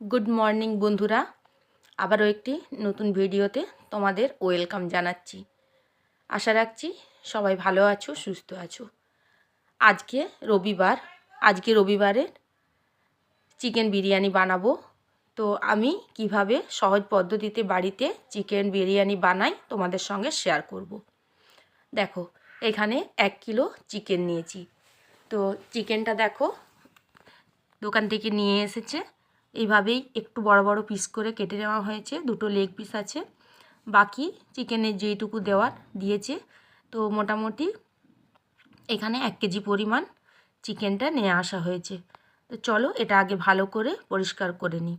Good morning বন্ধুরা। আবারও একটি নতুন ভিডিওতে তোমাদের ওয়েলকাম জানাচ্ছি। আশা রাখছি সবাই ভালো আছো, সুস্থ আছো। আজকে রবিবার, আজকে রবিবারের চিকেন বিরিয়ানি বানাবো। তো আমি কীভাবে সহজ পদ্ধতিতে বাড়িতে চিকেন বিরিয়ানি বানাই তোমাদের সঙ্গে শেয়ার করব। দেখো, এখানে এক কিলো চিকেন নিয়েছি। তো চিকেনটা দেখো, দোকান থেকে নিয়ে এসেছে। এইভাবেই একটু বড় বড় পিস করে কেটে নেওয়া হয়েছে। দুটো লেগ পিস আছে। বাকি চিকেনের যেইটুকু দেওয়ার দিয়েছে। তো মোটামুটি এখানে এক কেজি পরিমাণ চিকেনটা নিয়ে আসা হয়েছে। তো চলো এটা আগে ভালো করে পরিষ্কার করে নিই।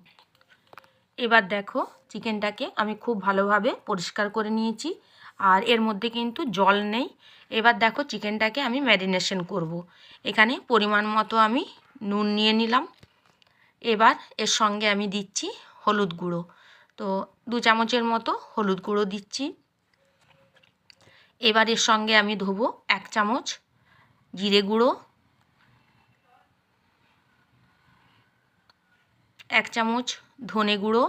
এবার দেখো চিকেনটাকে আমি খুব ভালোভাবে পরিষ্কার করে নিয়েছি। আর এর মধ্যে কিন্তু জল নেই। এবার দেখো চিকেনটাকে আমি ম্যারিনেশন করব। এখানে পরিমাণ মতো আমি নুন নিয়ে নিলাম। এবার এর সঙ্গে আমি দিচ্ছি হলুদ গুঁড়ো। তো দু চামচের মতো হলুদ গুঁড়ো দিচ্ছি। এবার এর সঙ্গে আমি ধোবো এক চামচ জিরে গুঁড়ো। এক চামচ ধনে গুঁড়ো।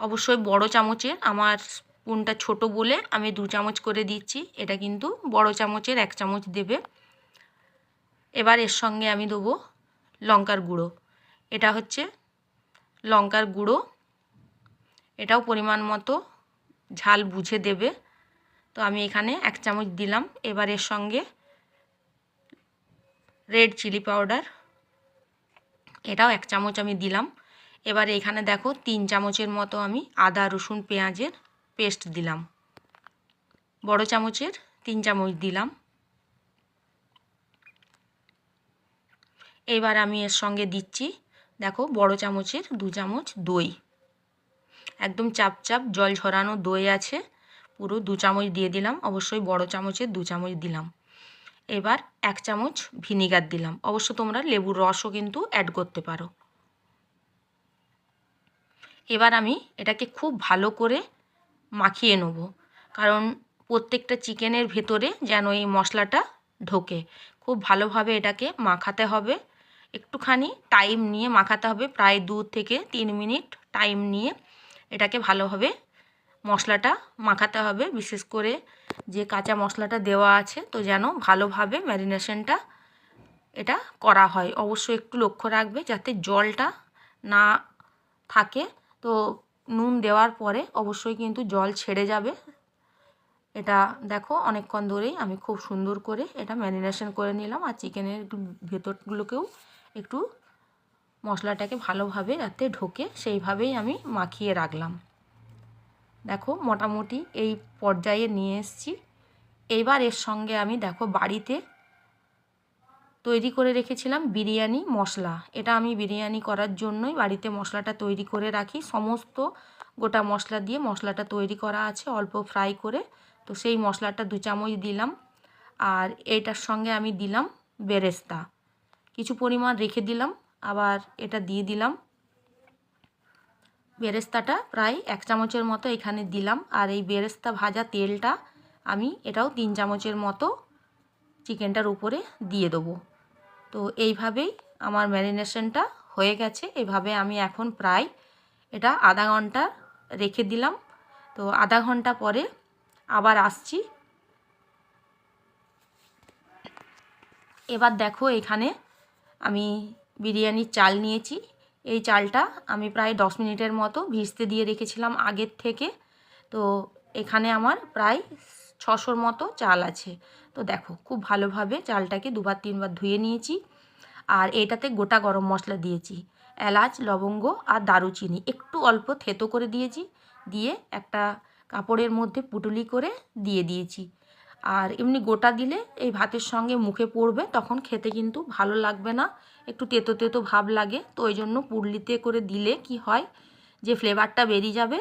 অবশ্যই বড় চামচের, আমার স্পুনটা ছোট বলে আমি দু চামচ করে দিচ্ছি। এটা কিন্তু বড় চামচের এক চামচ দেবে। এবার এর সঙ্গে আমি দেবো লঙ্কার গুঁড়ো। এটা হচ্ছে লঙ্কার গুঁড়ো। এটাও পরিমাণ মতো ঝাল বুঝে দেবে। তো আমি এখানে এক চামচ দিলাম। এবার এর সঙ্গে রেড চিলি পাউডার, এটাও এক চামচ আমি দিলাম। এবার এখানে দেখো তিন চামচের মতো আমি আদা, রসুন, পেঁয়াজের পেস্ট দিলাম। বড় চামচের তিন চামচ দিলাম। এবার আমি এর সঙ্গে দিচ্ছি দেখো বড় চামচের দু চামচ দই। একদম চাপ চাপ জল ঝরানো দই আছে। পুরো দু চামচ দিয়ে দিলাম। অবশ্যই বড় চামচের দু চামচ দিলাম। এবার এক চামচ ভিনিগার দিলাম। অবশ্য তোমরা লেবুর রসও কিন্তু অ্যাড করতে পারো। এবার আমি এটাকে খুব ভালো করে মাখিয়ে নেব। কারণ প্রত্যেকটা চিকেনের ভেতরে যেন এই মশলাটা ঢোকে। খুব ভালোভাবে এটাকে মাখাতে হবে। একটুখানি টাইম নিয়ে মাখাতে হবে, প্রায় দু থেকে তিন মিনিট টাইম নিয়ে এটাকে ভালোভাবে মশলাটা মাখাতে হবে। বিশেষ করে যে কাঁচা মশলাটা দেওয়া আছে, তো যেন ভালোভাবে ম্যারিনেশনটা এটা করা হয়। অবশ্যই একটু লক্ষ্য রাখবে যাতে জলটা না থাকে। তো নুন দেওয়ার পরে অবশ্যই কিন্তু জল ছেড়ে যাবে। এটা দেখো, অনেকক্ষণ ধরেই আমি খুব সুন্দর করে এটা ম্যারিনেশন করে নিলাম। আর চিকেনের ভেতরগুলোকেও একটু মশলাটাকে ভালোভাবে যাতে ঢোকে, সেইভাবেই আমি মাখিয়ে রাখলাম। দেখো, মোটামুটি এই পর্যায়ে নিয়ে এসছি। এইবার এর সঙ্গে আমি দেখো, বাড়িতে তৈরি করে রেখেছিলাম বিরিয়ানি মশলা। এটা আমি বিরিয়ানি করার জন্যই বাড়িতে মশলাটা তৈরি করে রাখি। সমস্ত গোটা মশলা দিয়ে মশলাটা তৈরি করা আছে, অল্প ফ্রাই করে। তো সেই মশলাটা দু চামচ দিলাম। আর এইটার সঙ্গে আমি দিলাম বেরেস্তা। কিছু পরিমাণ রেখে দিলাম, আবার এটা দিয়ে দিলাম। বেরেস্তাটা প্রায় এক চামচের মতো এখানে দিলাম, আর এই বেরেস্তা ভাজা তেলটা আমি এটাও তিন চামচের মতো চিকেনটার উপরে দিয়ে দেবো। তো এইভাবেই আমার ম্যারিনেশনটা হয়ে গেছে। এভাবে আমি এখন প্রায় এটা আধা ঘণ্টা রেখে দিলাম। তো আধা ঘণ্টা পরে আবার আসছি। এবার দেখো এখানে আমি বিরিয়ানির চাল নিয়েছি। এই চালটা আমি প্রায় দশ মিনিটের মতো ভিজতে দিয়ে রেখেছিলাম আগের থেকে। তো এখানে আমার প্রায় ছশোর মতো চাল আছে। তো দেখো, খুব ভালোভাবে চালটাকে দুবার তিনবার ধুয়ে নিয়েছি। আর এটাতে গোটা গরম মশলা দিয়েছি। এলাচ, লবঙ্গ আর দারুচিনি। একটু অল্প থেতো করে দিয়েছি। দিয়ে একটা কাপড়ের মধ্যে পুটুলি করে দিয়ে দিয়েছি। আর এমনি গোটা দিলে এই ভাতের সঙ্গে মুখে পড়বে, তখন খেতে কিন্তু ভালো লাগবে না। একটু তেতো তেতো ভাব লাগে, তো ওই জন্য পুরলিতে করে দিলে কি হয়, যে ফ্লেভারটা বেরিয়ে যাবে,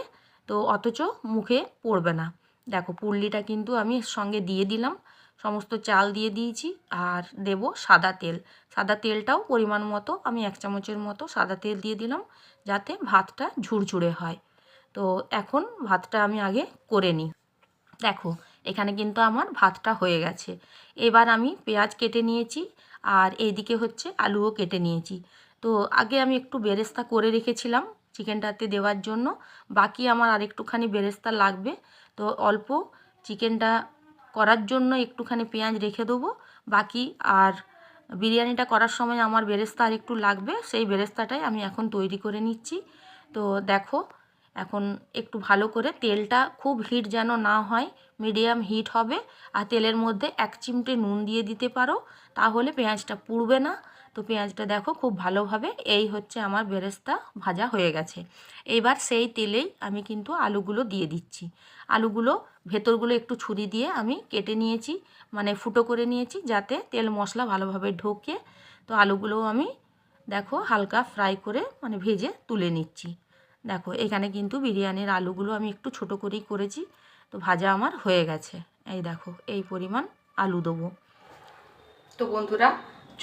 তো অথচ মুখে পড়বে না। দেখো, পুরলিটা কিন্তু আমি সঙ্গে দিয়ে দিলাম, সমস্ত চাল দিয়ে দিয়েছি আর দেব সাদা তেল। সাদা তেলটাও পরিমাণ মতো, আমি এক চামচের মতো সাদা তেল দিয়ে দিলাম, যাতে ভাতটা ঝুরঝুরে হয়। তো এখন ভাতটা আমি আগে করে নিই। দেখো এখানে কিন্তু আমার ভাতটা হয়ে গেছে। এবার আমি পেঁয়াজ কেটে নিয়েছি আর এইদিকে হচ্ছে আলুও কেটে নিয়েছি। তো আগে আমি একটু বেরেস্তা করে রেখেছিলাম চিকেনটাতে দেওয়ার জন্য। বাকি আমার আর একটুখানি বেরেস্তা লাগবে। তো অল্প চিকেনটা করার জন্য একটুখানি পেঁয়াজ রেখে দেবো। বাকি আর বিরিয়ানিটা করার সময় আমার বেরেস্তা আর একটু লাগবে। সেই বেরেস্তাটাই আমি এখন তৈরি করে নিচ্ছি। তো দেখো এখন একটু ভালো করে তেলটা খুব হিট যেন না হয় মিডিয়াম হিট হবে। আর তেলের মধ্যে এক চিমটে নুন দিয়ে দিতে পারো, তাহলে পেঁয়াজটা পুড়বে না। তো পেঁয়াজটা দেখো খুব ভালোভাবে এই হচ্ছে আমার বেরেস্তা ভাজা হয়ে গেছে। এইবার সেই তেলেই আমি কিন্তু আলুগুলো দিয়ে দিচ্ছি। আলুগুলো ভেতরগুলো একটু ছুরি দিয়ে আমি কেটে নিয়েছি মানে ফুটো করে নিয়েছি যাতে তেল মশলা ভালোভাবে ঢোকে। তো আলুগুলোও আমি দেখো হালকা ফ্রাই করে মানে ভেজে তুলে নিচ্ছি। দেখো, এখানে কিন্তু বিরিয়ানির আলুগুলো আমি একটু ছোট করেই করেছি, তো ভাজা আমার হয়ে গেছে। এই দেখো, এই পরিমাণ আলু দেবো। তো বন্ধুরা,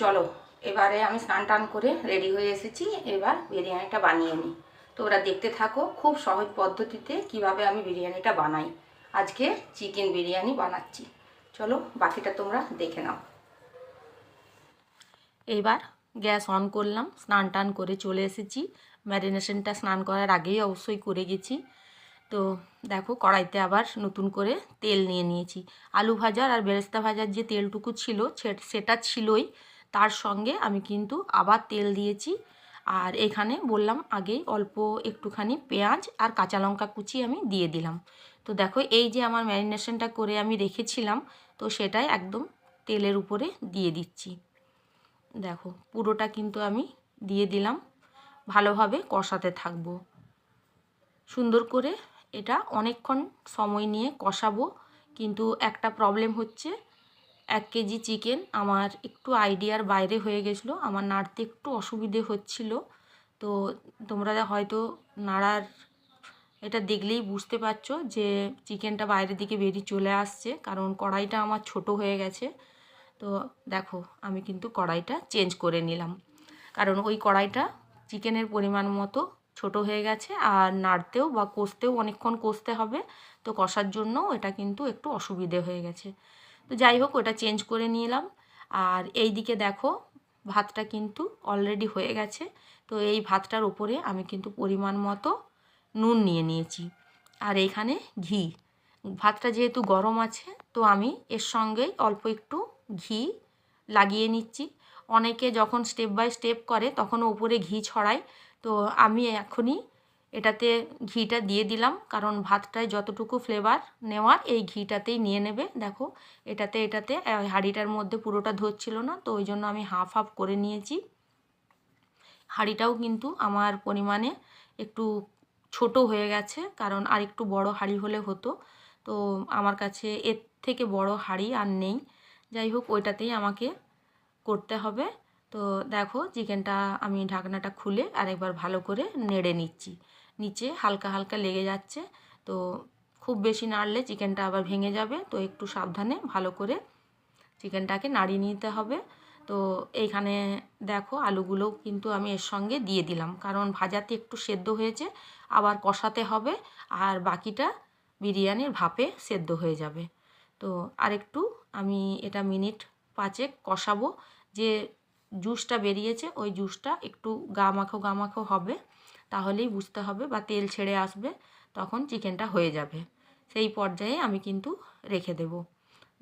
চলো, এবারে আমি স্নান টান করে রেডি হয়ে এসেছি, এবার বিরিয়ানিটা বানিয়ে নিই। তো ওরা দেখতে থাকো খুব সহজ পদ্ধতিতে কীভাবে আমি বিরিয়ানিটা বানাই। আজকে চিকেন বিরিয়ানি বানাচ্ছি। চলো, বাকিটা তোমরা দেখে নাও। এইবার গ্যাস অন করলাম, স্নান টান করে চলে এসেছি। ম্যারিনেশনটা স্নান করার আগেই অবশ্যই করে গেছি। তো দেখো কড়াইতে আবার নতুন করে তেল নিয়ে নিয়েছি। আলু ভাজার আর বেরেস্তা ভাজার যে তেলটুকু ছিল সেটা ছিলই। তার সঙ্গে আমি কিন্তু আবার তেল দিয়েছি। আর এখানে বললাম আগেই অল্প একটুখানি পেঁয়াজ আর কাঁচা লঙ্কা কুচি আমি দিয়ে দিলাম। তো দেখো এই যে আমার ম্যারিনেশনটা করে আমি রেখেছিলাম, তো সেটাই একদম তেলের উপরে দিয়ে দিচ্ছি। দেখো পুরোটা কিন্তু আমি দিয়ে দিলাম। ভালোভাবে কষাতে থাকব। সুন্দর করে এটা অনেকক্ষণ সময় নিয়ে কষাবো। কিন্তু একটা প্রবলেম হচ্ছে, এক কেজি চিকেন আমার একটু আইডিয়ার বাইরে হয়ে গেছিল, আমার নাড়তে একটু অসুবিধে হচ্ছিল। তো তোমরা হয়তো নাড়ার এটা দেখলেই বুঝতে পারছ যে চিকেনটা বাইরের দিকে বেরিয়ে চলে আসছে, কারণ কড়াইটা আমার ছোট হয়ে গেছে। তো দেখো, আমি কিন্তু কড়াইটা চেঞ্জ করে নিলাম। কারণ ওই কড়াইটা চিকেনের পরিমাণ মতো ছোট হয়ে গেছে আর নাড়তেও বা কষতেও অনেকক্ষণ কষতে হবে। তো কষার জন্য এটা কিন্তু একটু অসুবিধে হয়ে গেছে। তো যাই হোক, ওটা চেঞ্জ করে নিলাম। আর এই দিকে দেখো, ভাতটা কিন্তু অলরেডি হয়ে গেছে। তো এই ভাতটার উপরে আমি কিন্তু পরিমাণ মতো নুন নিয়ে নিয়েছি। আর এইখানে ঘি। ভাতটা যেহেতু গরম আছে, তো আমি এর সঙ্গেই অল্প একটু ঘি লাগিয়ে নিচ্ছি। অনেকে যখন স্টেপ বাই স্টেপ করে, তখন ওপরে ঘি ছড়ায়। তো আমি এখনই এটাতে ঘিটা দিয়ে দিলাম, কারণ ভাতটায় যতটুকু ফ্লেভার নেওয়ার, এই ঘিটাতেই নিয়ে নেবে। দেখো, এটাতে এটাতে হাঁড়িটার মধ্যে পুরোটা ধরছিল না, তো ওই জন্য আমি হাফ হাফ করে নিয়েছি। হাঁড়িটাও কিন্তু আমার পরিমাণে একটু ছোট হয়ে গেছে, কারণ আর একটু বড় হাঁড়ি হলে হতো। তো আমার কাছে এর থেকে বড় হাঁড়ি আর নেই। যাই হোক, ওইটাতেই আমাকে করতে হবে। তো দেখো চিকেনটা আমি ঢাকনাটা খুলে আরেকবার ভালো করে নেড়ে নিচ্ছি। নিচে হালকা হালকা লেগে যাচ্ছে। তো খুব বেশি নাড়লে চিকেনটা আবার ভেঙে যাবে। তো একটু সাবধানে ভালো করে চিকেনটাকে নাড়িয়ে নিতে হবে। তো এইখানে দেখো আলুগুলোও কিন্তু আমি এর সঙ্গে দিয়ে দিলাম। কারণ ভাজাতে একটু সেদ্ধ হয়েছে, আবার কষাতে হবে আর বাকিটা বিরিয়ানির ভাপে সেদ্ধ হয়ে যাবে। তো আরেকটু আমি এটা মিনিট পাঁচেক কষাবো। যে জুসটা বেরিয়েছে, ওই জুসটা একটু গা মাখো গা মাখো হবে, তাহলেই বুঝতে হবে বা তেল ছেড়ে আসবে, তখন চিকেনটা হয়ে যাবে। সেই পর্যায়ে আমি কিন্তু রেখে দেব।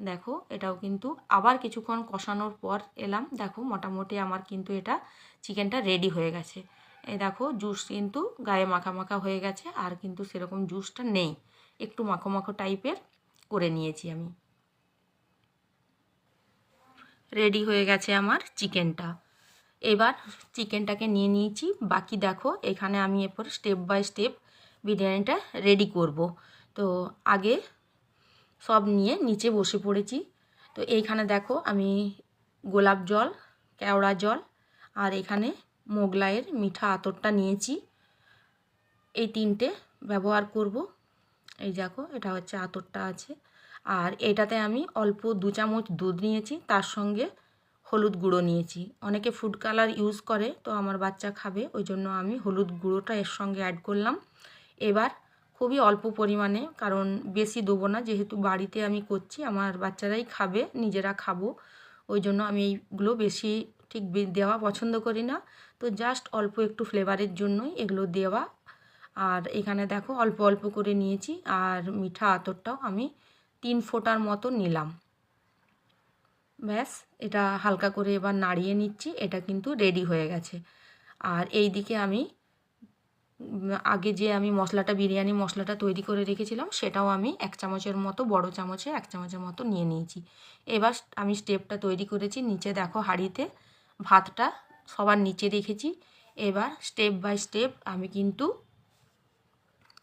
দেখো, এটাও কিন্তু আবার কিছুক্ষণ কষানোর পর এলাম। দেখো, মোটামুটি আমার কিন্তু এটা চিকেনটা রেডি হয়ে গেছে। এই দেখো, জুস কিন্তু গায়ে মাখা মাখা হয়ে গেছে, আর কিন্তু সেরকম জুসটা নেই। একটু মাখো মাখো টাইপের করে নিয়েছি আমি। রেডি হয়ে গেছে আমার চিকেনটা। এবার চিকেনটাকে নিয়ে নিয়েছি। বাকি দেখো, এখানে আমি এরপর স্টেপ বাই স্টেপ বিরিয়ানিটা রেডি করব। তো আগে সব নিয়ে নিচে বসে পড়েছি। তো এইখানে দেখো, আমি গোলাপ জল, কেওড়া জল আর এখানে মোগলাইয়ের মিঠা আতরটা নিয়েছি। এই তিনটে ব্যবহার করব। এই দেখো, এটা হচ্ছে আতরটা আছে। আর এটাতে আমি অল্প দু চামচ দুধ নিয়েছি, তার সঙ্গে হলুদ গুঁড়ো নিয়েছি। অনেকে ফুড কালার ইউজ করে, তো আমার বাচ্চা খাবে, ওই জন্য আমি হলুদ গুঁড়োটা এর সঙ্গে অ্যাড করলাম। এবার খুবই অল্প পরিমাণে, কারণ বেশি দেবো না, যেহেতু বাড়িতে আমি করছি, আমার বাচ্চারাই খাবে, নিজেরা খাব, ওই জন্য আমি এইগুলো বেশি ঠিক দেওয়া পছন্দ করি না। তো জাস্ট অল্প একটু ফ্লেভারের জন্যই এগুলো দেওয়া। আর এখানে দেখো অল্প অল্প করে নিয়েছি, আর মিঠা আতরটাও আমি তিন ফোঁটার মতো নিলাম। ব্যাস, এটা হালকা করে এবার নাড়িয়ে নিচ্ছি, এটা কিন্তু রেডি হয়ে গেছে। আর এই দিকে আমি, আগে যে আমি মশলাটা, বিরিয়ানি মশলাটা তৈরি করে রেখেছিলাম, সেটাও আমি এক চামচের মতো, বড় চামচে এক চামচের মতো নিয়ে নিয়েছি। এবার আমি স্টেপটা তৈরি করেছি, নিচে দেখো হাঁড়িতে ভাতটা সবার নিচে রেখেছি। এবার স্টেপ বাই স্টেপ আমি কিন্তু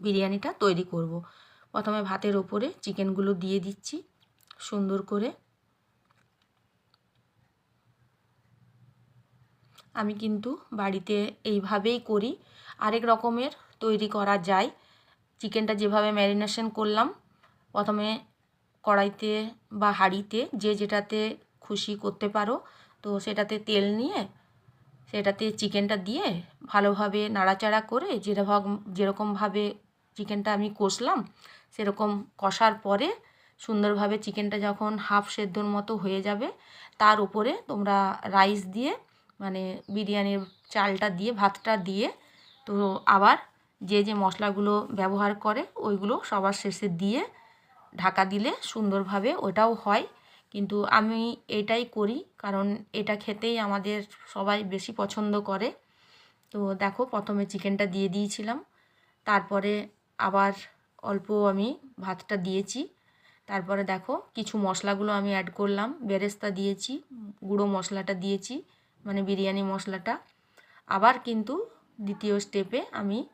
বিরিয়ানিটা তৈরি করব। প্রথমে ভাতের ওপরে চিকেনগুলো দিয়ে দিচ্ছি, সুন্দর করে। আমি কিন্তু বাড়িতে এইভাবেই করি। আরেক রকমের তৈরি করা যায়। চিকেনটা যেভাবে ম্যারিনেশন করলাম, প্রথমে কড়াইতে বা হাঁড়িতে যে যেটাতে খুশি করতে পারো, তো সেটাতে তেল নিয়ে সেটাতে চিকেনটা দিয়ে ভালোভাবে নাড়াচাড়া করে যেরকম যেরকমভাবে চিকেনটা আমি কষলাম। সেরকম কষার পরে সুন্দরভাবে চিকেনটা যখন হাফ সেদ্ধর মতো হয়ে যাবে, তার উপরে তোমরা রাইস দিয়ে মানে বিরিয়ানির চালটা দিয়ে, ভাতটা দিয়ে, তো আবার যে যে মশলাগুলো ব্যবহার করে ওইগুলো সবার শেষে দিয়ে ঢাকা দিলে সুন্দরভাবে ওটাও হয়। কিন্তু আমি এটাই করি কারণ এটা খেতেই আমাদের সবাই বেশি পছন্দ করে। তো দেখো, প্রথমে চিকেনটা দিয়ে দিয়েছিলাম। তারপরে আবার অল্প আমি ভাতটা দিয়েছি। তারপরে দেখো কিছু মশলাগুলো আমি অ্যাড করলাম। বেরেস্তা দিয়েছি, গুঁড়ো মশলাটা দিয়েছি মানে বিরিয়ানি মশলাটা। আবার কিন্তু দ্বিতীয় স্টেপে আমি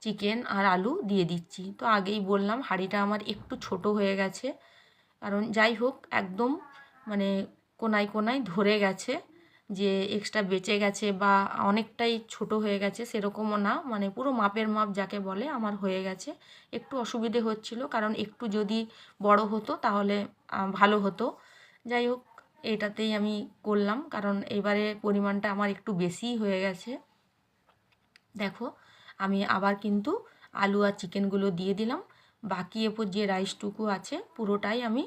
চিকেন আর আলু দিয়ে দিচ্ছি। তো আগেই বললাম, হাঁড়িটা আমার একটু ছোট হয়ে গেছে। কারণ যাই হোক, একদম মানে কোনায় কোনায় ধরে গেছে। যে এক্সট্রা বেঁচে গেছে বা অনেকটাই ছোট হয়ে গেছে সেরকমও না। মানে পুরো মাপের মাপ যাকে বলে আমার হয়ে গেছে। একটু অসুবিধে হচ্ছিল কারণ একটু যদি বড় হতো তাহলে ভালো হতো। যাই হোক, এটাতেই আমি করলাম কারণ এবারে পরিমাণটা আমার একটু বেশিই হয়ে গেছে। দেখো, আমি আবার কিন্তু আলু আর চিকেনগুলো দিয়ে দিলাম। বাকি এরপর যে রাইসটুকু আছে পুরোটাই আমি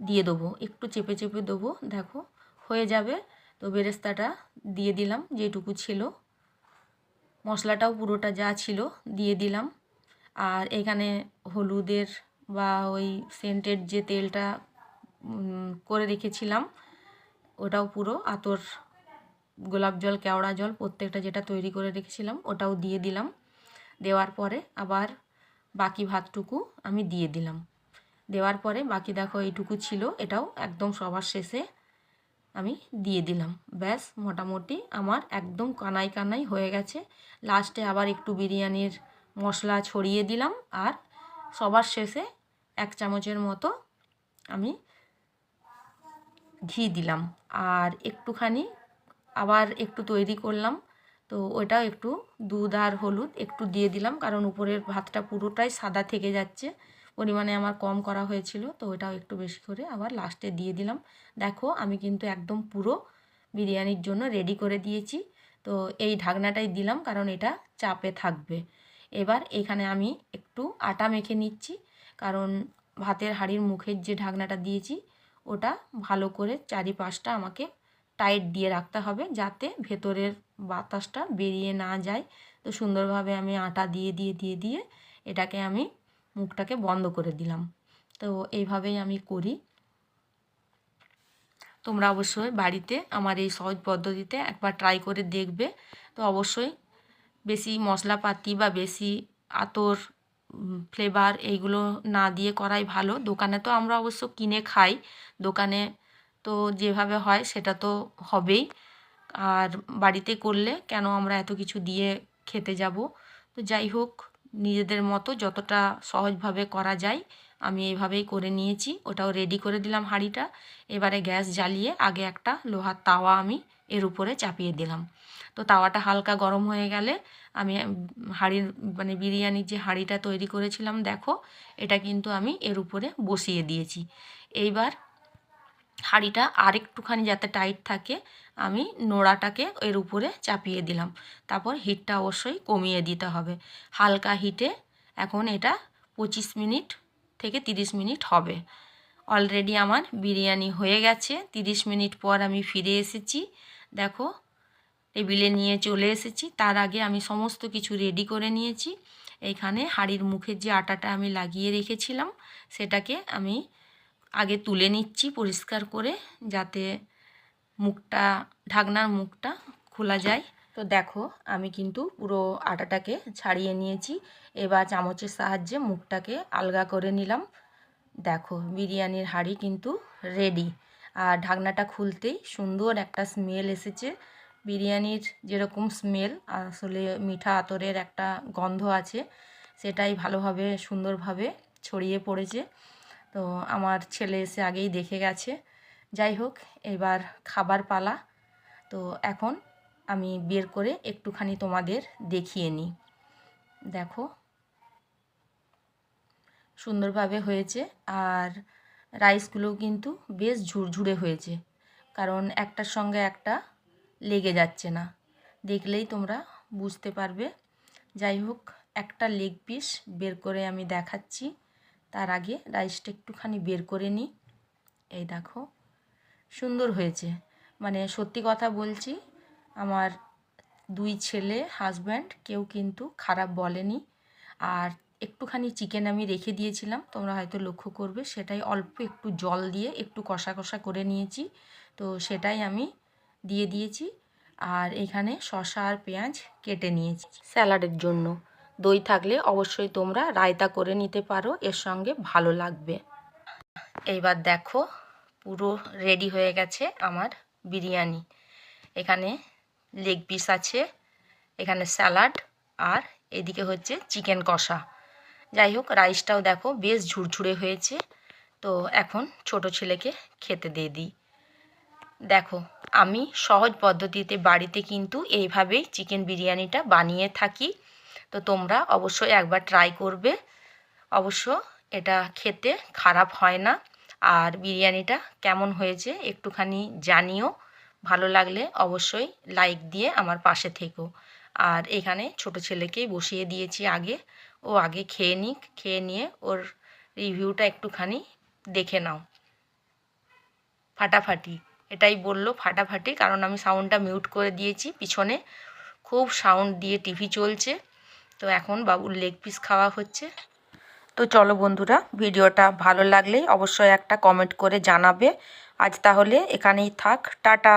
দিয়ে দেবো। একটু চেপে চেপে দেবো, দেখো, হয়ে যাবে। তো বেরেস্তাটা দিয়ে দিলাম, যেটুকু ছিল। মশলাটাও পুরোটা যা ছিল দিয়ে দিলাম। আর এখানে হলুদের বা ওই সেন্টের যে তেলটা করে রেখেছিলাম, ওটাও পুরো আতর, গোলাপ জল, কেওড়া জল, প্রত্যেকটা যেটা তৈরি করে রেখেছিলাম, ওটাও দিয়ে দিলাম। দেওয়ার পরে আবার বাকি ভাতটুকু আমি দিয়ে দিলাম। দেওয়ার পরে বাকি দেখো এইটুকু ছিল, এটাও একদম সবার শেষে আমি দিয়ে দিলাম। ব্যাস, মোটামুটি আমার একদম কানাই কানাই হয়ে গেছে। লাস্টে আবার একটু বিরিয়ানির মশলা ছড়িয়ে দিলাম আর সবার শেষে এক চামচের মতো আমি ঘি দিলাম। আর একটুখানি আবার একটু তৈরি করলাম। তো ওইটাও একটু দুধ আর হলুদ একটু দিয়ে দিলাম, কারণ উপরের ভাতটা পুরোটাই সাদা থেকে যাচ্ছে। পরিমাণে আমার কম করা হয়েছিল, তো ওটাও একটু বেশি করে আবার লাস্টে দিয়ে দিলাম। দেখো, আমি কিন্তু একদম পুরো বিরিয়ানির জন্য রেডি করে দিয়েছি, তো এই ঢাকনাটাই দিলাম কারণ এটা চাপে থাকবে। এবার এখানে আমি একটু আটা মেখে নিচ্ছি, কারণ ভাতের হাঁড়ির মুখের যে ঢাকনাটা দিয়েছি, ওটা ভালো করে চারিপাশটা আমাকে টাইট দিয়ে রাখতে হবে যাতে ভেতরের বাতাসটা বেরিয়ে না যায়। তো সুন্দরভাবে আমি আটা দিয়ে দিয়ে দিয়ে দিয়ে এটাকে আমি মুখটাকে বন্ধ করে দিলাম। তো এইভাবেই আমি করি। তোমরা অবশ্যই বাড়িতে আমার এই সহজ পদ্ধতিতে একবার ট্রাই করে দেখবে। তো অবশ্যই বেশি মশলাপাতি বা বেশি আতর ফ্লেভার এইগুলো না দিয়ে করাই ভালো। দোকানে তো আমরা অবশ্য কিনে খাই। দোকানে তো যেভাবে হয় সেটা তো হবেই। আর বাড়িতে করলে কেন আমরা এত কিছু দিয়ে খেতে যাব? তো যাই হোক নিজেদের মতো যতটা সহজভাবে করা যায়, আমি এইভাবেই করে নিয়েছি। ওটাও রেডি করে দিলাম হাঁড়িটা। এবারে গ্যাস জ্বালিয়ে আগে একটা লোহার তাওয়া আমি এর উপরে চাপিয়ে দিলাম। তো তাওয়াটা হালকা গরম হয়ে গেলে আমি হাঁড়ির মানে বিরিয়ানির যে হাঁড়িটা তৈরি করেছিলাম, দেখো, এটা কিন্তু আমি এর উপরে বসিয়ে দিয়েছি। এইবার হাঁড়িটা আরেকটুখানি যাতে টাইট থাকে, আমি নোড়াটাকে এর উপরে চাপিয়ে দিলাম। তারপর হিটটা অবশ্যই কমিয়ে দিতে হবে। হালকা হিটে এখন এটা পঁচিশ মিনিট থেকে তিরিশ মিনিট হবে। অলরেডি আমার বিরিয়ানি হয়ে গেছে, তিরিশ মিনিট পর আমি ফিরে এসেছি। দেখো, টেবিলে নিয়ে চলে এসেছি। তার আগে আমি সমস্ত কিছু রেডি করে নিয়েছি। এইখানে হাঁড়ির মুখের যে আটাটা আমি লাগিয়ে রেখেছিলাম, সেটাকে আমি আগে তুলে নিচ্ছি পরিষ্কার করে যাতে মুখটা, ঢাকনার মুখটা খোলা যায়। তো দেখো, আমি কিন্তু পুরো আটাটাকে ছাড়িয়ে নিয়েছি। এবার চামচের সাহায্যে মুখটাকে আলগা করে নিলাম। দেখো, বিরিয়ানির হাঁড়ি কিন্তু রেডি আর ঢাকনাটা খুলতেই সুন্দর একটা স্মেল এসেছে। বিরিয়ানির যেরকম স্মেল আসলে মিঠা আতরের একটা গন্ধ আছে, সেটাই ভালোভাবে, সুন্দরভাবে ছড়িয়ে পড়েছে। তো আমার ছেলে এসে আগেই দেখে গেছে। যাই হোক, এবার খাবার পালা। তো এখন আমি বের করে একটুখানি তোমাদের দেখিয়ে নিই। দেখো। সুন্দরভাবে হয়েছে। আর রাইসগুলোও কিন্তু বেশ ঝুরঝুরে হয়েছে। কারণ একটার সঙ্গে একটা লেগে যাচ্ছে না। দেখলেই তোমরা বুঝতে পারবে। যাই হোক, একটা লেগ পিস বের করে আমি দেখাচ্ছি। তার আগে রাইসটা একটুখানি বের করে নিই। এই দেখো, সুন্দর হয়েছে। মানে সত্যি কথা বলছি, আমার দুই ছেলে হাজব্যান্ড কেউ কিন্তু খারাপ বলেনি। আর একটুখানি চিকেন আমি রেখে দিয়েছিলাম, তোমরা হয়তো লক্ষ্য করবে, সেটাই অল্প একটু জল দিয়ে একটু কষা কষা করে নিয়েছি। তো সেটাই আমি দিয়ে দিয়েছি। আর এখানে শসা আর পেঁয়াজ কেটে নিয়েছি। স্যালাডের জন্য। দই থাকলে অবশ্যই তোমরা রায়তা করে নিতে পারো, এর সঙ্গে ভালো লাগবে। এইবার দেখো, পুরো রেডি হয়ে গেছে আমার বিরিয়ানি। এখানে লেগ পিস আছে, এখানে স্যালাড আর এদিকে হচ্ছে চিকেন কষা। যাই হোক রাইসটাও দেখো, বেশ ঝুরঝুরে হয়েছে। তো এখন ছোট ছেলেকে খেতে দিয়ে দিই। দেখো, আমি সহজ পদ্ধতিতে বাড়িতে কিন্তু এইভাবেই চিকেন বিরিয়ানিটা বানিয়ে থাকি। তো তোমরা অবশ্যই একবার ট্রাই করবে। অবশ্য এটা খেতে খারাপ হয় না। আর বিরিয়ানিটা কেমন হয়েছে একটুখানি জানিও। ভালো লাগলে অবশ্যই লাইক দিয়ে আমার পাশে থেকো। আর এখানে ছোট ছেলেকেই বসিয়ে দিয়েছি আগে। ও আগে খেয়ে নিক, খেয়ে নিয়ে ওর রিভিউটা একটুখানি দেখে নাও। ফাটাফাটি, এটাই বলল ফাটাফাটি কারণ আমি সাউন্ডটা মিউট করে দিয়েছি। পিছনে খুব সাউন্ড দিয়ে টিভি চলছে। তো এখন বাবুর লেগ পিস খাওয়া হচ্ছে। তো চলো বন্ধুরা, ভিডিওটা ভালো লাগলেই অবশ্যই একটা কমেন্ট করে জানাবে। আজ তাহলে এখানেই থাক, টাটা।